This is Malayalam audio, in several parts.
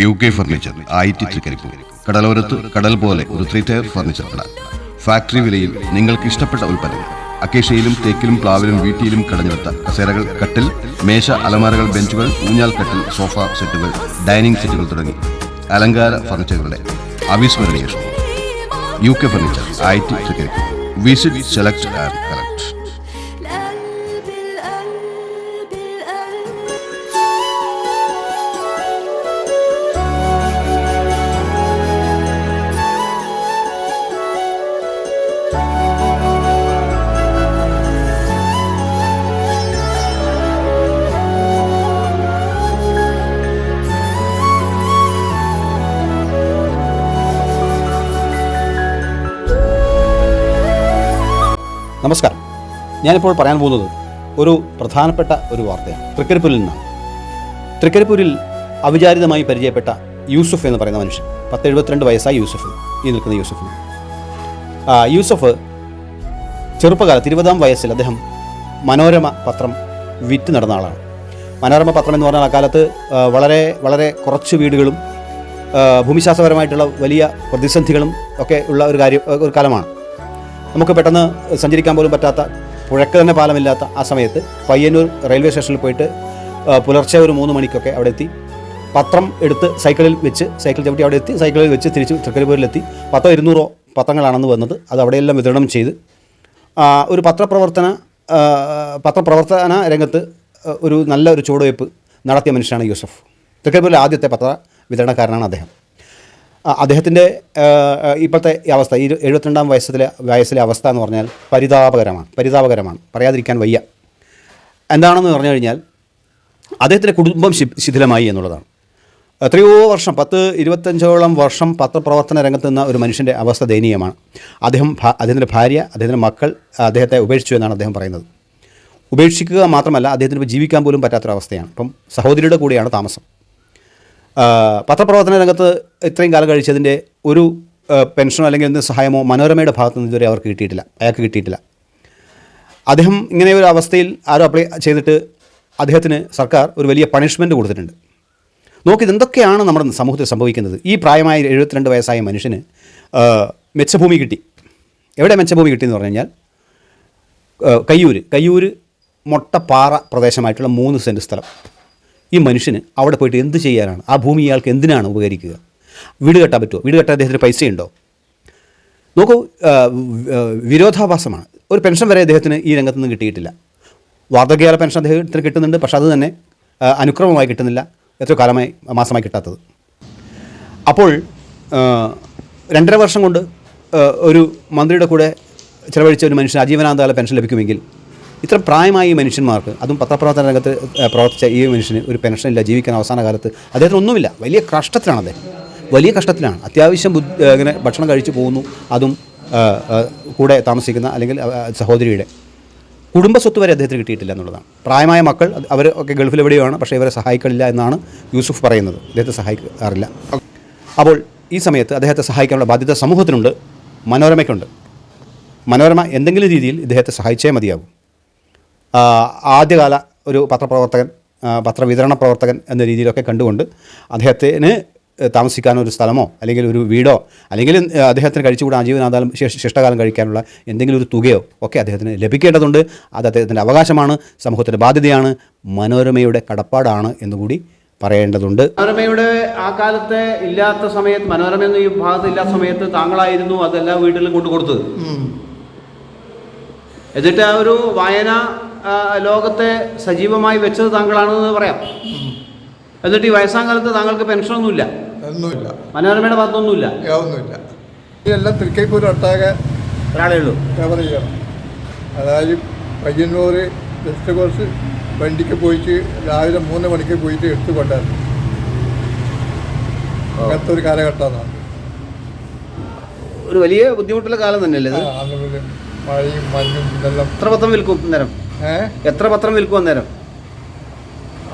U K furniture T Trikaripur കടലോരത്ത് കടൽ പോലെ ഒരു ത്രീ ടയർ ഫർണിച്ചർ കട. ഫാക്ടറി വിലയിൽ നിങ്ങൾക്ക് ഇഷ്ടപ്പെട്ട ഉൽപ്പന്നങ്ങൾ. അക്കേഷയിലും തേക്കിലും പ്ലാവിലും വീട്ടിയിലും കടഞ്ഞെടുത്ത കസേരകൾ കട്ടിൽ മേശ അലമാരകൾ ബെഞ്ചുകൾ ഊഞ്ഞാൽ കട്ടിൽ സോഫ സെറ്റുകൾ ഡൈനിങ് സെറ്റുകൾ തുടങ്ങി അലങ്കാര ഫർണിച്ചറുകളുടെ അവിസ്മരണീയ U K furniture T Trikaripur visit select and collect നമസ്കാരം. ഞാനിപ്പോൾ പറയാൻ പോകുന്നത് ഒരു പ്രധാനപ്പെട്ട ഒരു വാർത്തയാണ്. തൃക്കരിപ്പൂരിൽ നിന്നാണ്. തൃക്കരിപ്പൂരിൽ അവിചാരിതമായി പരിചയപ്പെട്ട യൂസുഫ് എന്ന് പറയുന്ന മനുഷ്യൻ പത്ത് എഴുപത്തിരണ്ട് വയസ്സായി യൂസുഫ് ഈ നിൽക്കുന്ന യൂസുഫിന്. ആ, യൂസഫ് ചെറുപ്പകാലത്ത് ഇരുപതാം വയസ്സിൽ അദ്ദേഹം മനോരമ പത്രം വിറ്റ് നടന്ന ആളാണ്. മനോരമ പത്രം എന്ന് പറഞ്ഞാൽ അക്കാലത്ത് വളരെ വളരെ കുറച്ച് വീടുകളും ഭൂമിശാസ്ത്രപരമായിട്ടുള്ള വലിയ പ്രതിസന്ധികളും ഒക്കെ ഉള്ള ഒരു കാര്യം ഒരു കാലമാണ്. നമുക്ക് പെട്ടെന്ന് സഞ്ചരിക്കാൻ പോലും പറ്റാത്ത പുഴക്ക് തന്നെ പാലമില്ലാത്ത ആ സമയത്ത് പയ്യന്നൂർ റെയിൽവേ സ്റ്റേഷനിൽ പോയിട്ട് പുലർച്ചെ ഒരു മൂന്ന് മണിക്കൊക്കെ അവിടെ എത്തി പത്രം എടുത്ത് സൈക്കിളിൽ വെച്ച് സൈക്കിൾ ചവിട്ടി അവിടെ എത്തി സൈക്കിളിൽ വെച്ച് തിരിച്ച് തൃക്കരിപ്പൂരിലെത്തി. പത്തോ ഇരുന്നൂറോ പത്രങ്ങളാണെന്ന് വന്നത്. അത് അവിടെയെല്ലാം വിതരണം ചെയ്ത് ഒരു പത്രപ്രവർത്തന പത്രപ്രവർത്തന രംഗത്ത് ഒരു നല്ല ഒരു ചുവടുവയ്പ് നടത്തിയ മനുഷ്യനാണ് യൂസഫ്. തൃക്കരിപ്പൂരിലെ ആദ്യത്തെ പത്ര വിതരണക്കാരനാണ് അദ്ദേഹം. അദ്ദേഹത്തിന്റെ ഇപ്പോഴത്തെ അവസ്ഥ ഈ എഴുപത്തിരണ്ടാം വയസ്സിലെ വയസ്സിലെ അവസ്ഥ എന്ന് പറഞ്ഞാൽ പരിതാപകരമാണ് പരിതാപകരമാണ്. പറയാതിരിക്കാൻ വയ്യ. എന്താണെന്ന് പറഞ്ഞു കഴിഞ്ഞാൽ അദ്ദേഹത്തിന്റെ കുടുംബം ശിഥിലമായി എന്നുള്ളതാണ്. എത്രയോ വർഷം പത്ത് ഇരുപത്തഞ്ചോളം വർഷം പത്രപ്രവർത്തന രംഗത്ത് നിന്ന ഒരു മനുഷ്യന്റെ അവസ്ഥ ദയനീയമാണ്. അദ്ദേഹം അദ്ദേഹത്തിന്റെ ഭാര്യ അദ്ദേഹത്തിന്റെ മക്കൾ അദ്ദേഹത്തെ ഉപേക്ഷിച്ചു എന്നാണ് അദ്ദേഹം പറയുന്നത്. ഉപേക്ഷിക്കുക മാത്രമല്ല അദ്ദേഹത്തിന് ഇപ്പോൾ ജീവിക്കാൻ പോലും പറ്റാത്തൊരവസ്ഥയാണ്. ഇപ്പം സഹോദരിയുടെ കൂടെയാണ് താമസം. പത്രപ്രവർത്തന രംഗത്ത് ഇത്രയും കാലം കഴിച്ചതിന്റെ ഒരു പെൻഷനോ അല്ലെങ്കിൽ എന്ത് സഹായമോ മനോരമയുടെ ഭാഗത്തു നിന്ന് ഇതുവരെ അവർക്ക് കിട്ടിയിട്ടില്ല. അയാൾക്ക് കിട്ടിയിട്ടില്ല. അദ്ദേഹം ഇങ്ങനെ ഒരു അവസ്ഥയിൽ ആരോ അപ്ലൈ ചെയ്തിട്ട് അദ്ദേഹത്തിന് സർക്കാർ ഒരു വലിയ പണിഷ്മെന്റ് കൊടുത്തിട്ടുണ്ട്. നോക്കി ഇതെന്തൊക്കെയാണ് നമ്മുടെ സമൂഹത്തിൽ സംഭവിക്കുന്നത്? ഈ പ്രായമായ എഴുപത്തിരണ്ട് വയസ്സായ മനുഷ്യന് മെച്ചഭൂമി കിട്ടി. എവിടെ മെച്ചഭൂമി കിട്ടിയെന്ന് പറഞ്ഞു കഴിഞ്ഞാൽ കയ്യൂർ കയ്യൂർ മൊട്ടപ്പാറ പ്രദേശമായിട്ടുള്ള മൂന്ന് സെന്റ് സ്ഥലം. ഈ മനുഷ്യന് അവിടെ പോയിട്ട് എന്ത് ചെയ്യാനാണ്? ആ ഭൂമി ഇയാൾക്ക് എന്തിനാണ് ഉപകരിക്കുക? വീട് കെട്ടാൻ പറ്റുമോ വീട് കെട്ടാൻ അദ്ദേഹത്തിന് പൈസയുണ്ടോ? നോക്കൂ വിരോധാഭാസമാണ്. ഒരു പെൻഷൻ വരെ അദ്ദേഹത്തിന് ഈ രംഗത്തുനിന്ന് കിട്ടിയിട്ടില്ല. വാർദ്ധക്യകാല പെൻഷൻ അദ്ദേഹത്തിന് കിട്ടുന്നുണ്ട് പക്ഷേ അത് തന്നെ അനുക്രമമായി കിട്ടുന്നില്ല. എത്ര കാലമായി മാസമായി കിട്ടാത്തത്. അപ്പോൾ രണ്ടര വർഷം കൊണ്ട് ഒരു മന്ത്രിയുടെ കൂടെ ചിലവഴിച്ച ഒരു മനുഷ്യന് അജീവനാന്തകാല പെൻഷൻ ലഭിക്കുമെങ്കിൽ ഇത്ര പ്രായമായ ഈ മനുഷ്യന്മാർക്ക് അതും പത്രപ്രവർത്തന രംഗത്ത് പ്രവർത്തിച്ച ഈ മനുഷ്യന് ഒരു പെൻഷനില്ല ജീവിക്കാൻ അവസാന കാലത്ത് അദ്ദേഹത്തിന് ഒന്നുമില്ല. വലിയ കഷ്ടത്തിലാണ് അദ്ദേഹം. വലിയ കഷ്ടത്തിലാണ്. അത്യാവശ്യം ബുദ്ധി ഇങ്ങനെ ഭക്ഷണം കഴിച്ചു പോകുന്നു. അതും കൂടെ താമസിക്കുന്ന അല്ലെങ്കിൽ സഹോദരിയുടെ. കുടുംബ സ്വത്ത് വരെ അദ്ദേഹത്തിന് കിട്ടിയിട്ടില്ല എന്നുള്ളതാണ്. പ്രായമായ മക്കൾ അവർ ഒക്കെ ഗൾഫിൽ എവിടെയാണ് പക്ഷേ ഇവരെ സഹായിക്കലില്ല എന്നാണ് യൂസുഫ് പറയുന്നത്. അദ്ദേഹത്തെ സഹായിക്കാറില്ല. അപ്പോൾ ഈ സമയത്ത് അദ്ദേഹത്തെ സഹായിക്കാനുള്ള ബാധ്യത സമൂഹത്തിനുണ്ട്. മനോരമയ്ക്കുണ്ട്. മനോരമ എന്തെങ്കിലും രീതിയിൽ ഇദ്ദേഹത്തെ സഹായിച്ചേ മതിയാകും ആദ്യകാല ഒരു പത്രപ്രവർത്തകൻ പത്രവിതരണ പ്രവർത്തകൻ എന്ന രീതിയിലൊക്കെ കണ്ടുകൊണ്ട് അദ്ദേഹത്തിന് താമസിക്കാൻ ഒരു സ്ഥലമോ അല്ലെങ്കിൽ ഒരു വീടോ അല്ലെങ്കിൽ അദ്ദേഹത്തിന് കഴിച്ചുകൂടാൻ ആജീവനാഥാലും ശേഷ- ശിഷ്ടകാലം കഴിക്കാനുള്ള എന്തെങ്കിലും ഒരു തുകയോ ഒക്കെ അദ്ദേഹത്തിന് ലഭിക്കേണ്ടതുണ്ട്. അത് അദ്ദേഹത്തിന്റെ അവകാശമാണ് സമൂഹത്തിന്റെ ബാധ്യതയാണ് മനോരമയുടെ കടപ്പാടാണ് എന്നുകൂടി പറയേണ്ടതുണ്ട്. മനോരമയുടെ ആ കാലത്തെ ഇല്ലാത്ത സമയത്ത് മനോരമ എന്ന ഈ ഭാഗത്ത് ഇല്ലാത്ത സമയത്ത് താങ്കളായിരുന്നു അതെല്ലാ വീട്ടിലും കൊണ്ടു കൊടുത്തത് എന്നിട്ട് ആ ഒരു വായന ലോകത്തെ സജീവമായി വെച്ചത് താങ്കളാണെന്ന് പറയാം. എന്നിട്ട് ഈ വയസ്സാം കാലത്ത് താങ്കൾക്ക് പെൻഷനൊന്നുമില്ല? ഒന്നുമില്ല. മനോരമയുടെ ഭാഗത്തൊന്നുമില്ല? ഒന്നുമില്ല. ഇതെല്ലാം തൃക്കരിപ്പൂർ ഒട്ടാകെ ഒരാളേ ഉള്ളൂ. കവർ ചെയ്യണം. അതായത് പയ്യന്നൂർ വെസ്റ്റ് കോസ്റ്റ് വണ്ടിക്ക് പോയിട്ട് രാവിലെ മൂന്ന് മണിക്ക് പോയിട്ട് എടുത്തു കൊണ്ടായിരുന്നു അങ്ങനത്തെ ഒരു കാലഘട്ടമാണ്. ഒരു വലിയ ബുദ്ധിമുട്ടുള്ള കാലം തന്നെയല്ലേ മഴയും മഞ്ഞും ഇതെല്ലാം എത്ര പത്രം വിൽക്കും ഏഹ് എത്ര പത്രം വിൽക്കും അന്നേരം?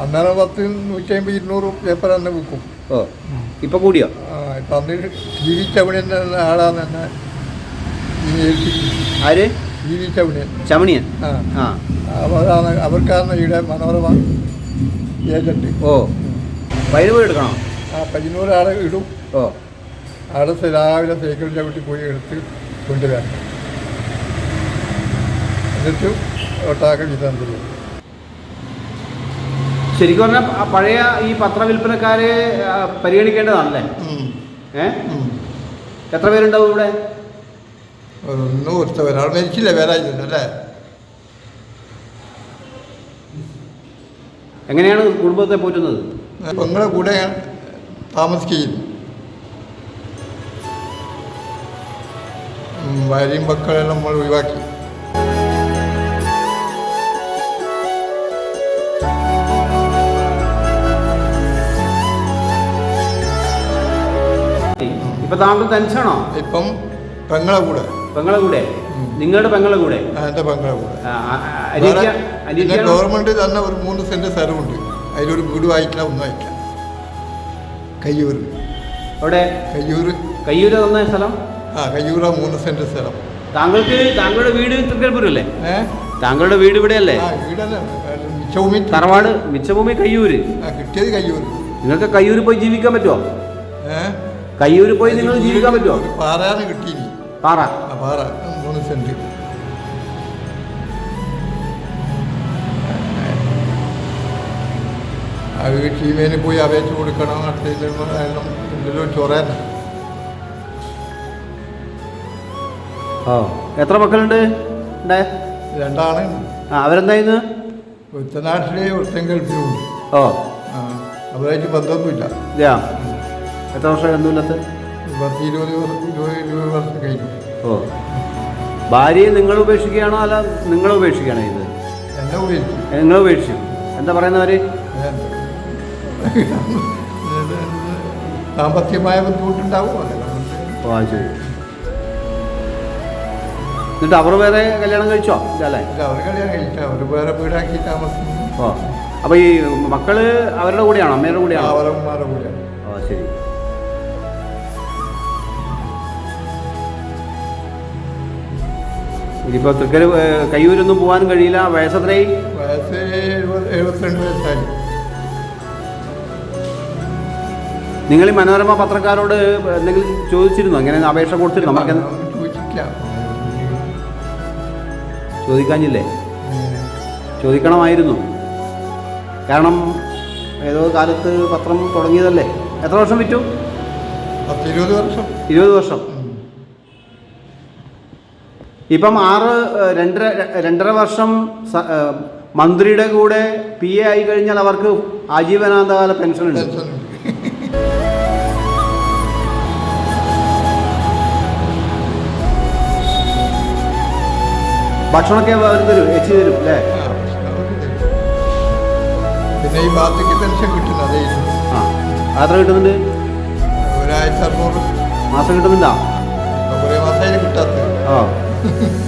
അന്നേരം പത്ത് നൂറ്റി അമ്പത് ഇരുന്നൂറ് പേപ്പർ തന്നെ വിൽക്കും. ഓ ഇപ്പൊ കൂടിയോ? ഇപ്പം അന്ന് ആളാന്ന് തന്നെ ആര്? ആ. ആ. അവരാണ് അവർക്കാണ് ഇവിടെ മനോരമ ഏജന്റ്. ഓ. പതിനൂറ് എടുക്കണോ? ആ പതിനൂറ് ആളെ ഇടും. ഓ. ആളെ രാവിലെ സൈക്കിളിന്റെ ചവിട്ടി പോയി എടുത്ത് കൊണ്ടുവരാം എന്നിട്ട് ഒട്ടാക്ക ചെയ്താൽ തരും ശരിക്കും പറഞ്ഞാൽ പഴയ ഈ പത്രവിൽപ്പനക്കാരെ പരിഗണിക്കേണ്ടതാണല്ലേ? ഏ? എത്ര പേരുണ്ടാവും ഇവിടെ? ഒന്നും ഒരുത്ത ഒരാൾ മരിച്ചില്ല? വേറായിരുന്നു അല്ലേ? എങ്ങനെയാണ് കുടുംബത്തെ പോറ്റുന്നത്? പെങ്ങളെ കൂടെ താമസിക്കുകയും ഭാര്യയും മക്കളെല്ലാം നമ്മൾ ഒഴിവാക്കി. ഇപ്പൊ താങ്കൾ തനിച്ചാണോ? ഇപ്പം പെങ്ങളെ കൂടെ. പെങ്ങളെ കൂടെ? നിങ്ങളുടെ പെങ്ങളെ കൂടെ? എന്റെ പെങ്ങളെ കൂടെ. പിന്നെ? ഗവൺമെന്റ് തന്നെ ഒരു മൂന്ന് സെന്റ് സ്ഥലമുണ്ട്. അതിലൊരു വീട് വായിക്കില്ല ഒന്നും വായിക്കില്ല കയ്യൂർ അവിടെ? കയ്യൂർ കയ്യൂര് തന്ന സ്ഥലം? ആ കയ്യൂര മൂന്ന് സെന്റ് സ്ഥലം. താങ്കൾക്ക് താങ്കളുടെ വീട് തൃക്കരിപ്പൂരല്ലേ താങ്കളുടെ വീട് ഇവിടെയല്ലേ? മിച്ചഭൂമി. തറവാട് മിച്ചഭൂമി കയ്യൂര്. കിട്ടിയത് കയ്യൂർ നിങ്ങൾക്ക് കയ്യൂര് പോയി ജീവിക്കാൻ പറ്റുമോ ഏ? കയ്യൂര് പോയി നിങ്ങൾ ജീവിക്കാൻ പറ്റുമോ? പാറ? പാറ മൂന്ന് സെന്റ് അത് ടീമേന് പോയി അപേക്ഷ കൊടുക്കണം ചൊറയാൻ ഓ എത്ര മക്കളുണ്ട്? രണ്ടാണ്. ആ അവരെന്തായിരുന്നു ഒരുത്ത നാട്ടിലെ ഒരുത്തൻ ഗൾഫിലുണ്ട് ഓ. അവരായിട്ട് ബന്ധമൊന്നുമില്ല. എത്ര വർഷം ഒന്നുമില്ലാത്ത പത്ത് ഇരുപത് വർഷം ഇരുപത് ഇരുപത് വർഷം കഴിഞ്ഞു. ഓ. ഭാര്യയെ നിങ്ങൾ ഉപേക്ഷിക്കുകയാണോ അല്ല നിങ്ങൾ ഉപേക്ഷിക്കുകയാണോ ഇത് എന്നെ നിങ്ങൾ ഉപേക്ഷിച്ചു. എന്താ പറയുന്നവർ സാമ്പത്തികമായ ബുദ്ധിമുട്ടുണ്ടാവും. ഓ അത് ശരി. എന്നിട്ട് അവർ വേറെ കല്യാണം കഴിച്ചോ? അല്ലേ? അവർ കല്യാണം കഴിച്ചു അവർ വേറെ വീടാക്കി താമസിക്കുന്നു. ഓ. അപ്പോൾ ഈ മക്കൾ അവരുടെ കൂടെയാണോ? അമ്മയുടെ കൂടെയാണോ? ഓ ശരി. ഇനിയിപ്പോൾ തൃക്കര് കയ്യൂരൊന്നും പോകാനും കഴിയില്ല. വയസ്സത്രയും വയസ്സ് എഴുപത് എഴുപത്തിരണ്ട് വയസ്സായി. നിങ്ങൾ ഈ മനോരമ പത്രക്കാരോട് എന്തെങ്കിലും ചോദിച്ചിരുന്നു? അങ്ങനെ അപേക്ഷ കൊടുത്തിരുന്നു? നമുക്ക് ചോദിച്ചിട്ടില്ല. ചോദിക്കാഞ്ഞില്ലേ ചോദിക്കണമായിരുന്നു. കാരണം ഏതോ കാലത്ത് പത്രം തുടങ്ങിയതല്ലേ? എത്ര വർഷം വിറ്റു? ഇരുപത് വർഷം. ഇരുപത് വർഷം. ഇപ്പം ആറ് രണ്ടര രണ്ടര വർഷം മന്ത്രിയുടെ കൂടെ പി എ ആയി കഴിഞ്ഞാൽ അവർക്ക് ആജീവനാന്തകാല പെൻഷൻ ഉണ്ട് ഭക്ഷണമൊക്കെ അവർ തരും എച്ച് തരും അല്ലേ? പിന്നെ ഈ ബാധ്യക്ക് പെൻഷൻ കിട്ടുന്നു അതേ ആ അത്ര കിട്ടുന്നുണ്ട്? ഒരായിരത്തി അറുന്നൂറ്. മാസം കിട്ടുന്നില്ല കുറേ മാസമായി കിട്ടാത്തത്. ആ. 呵呵。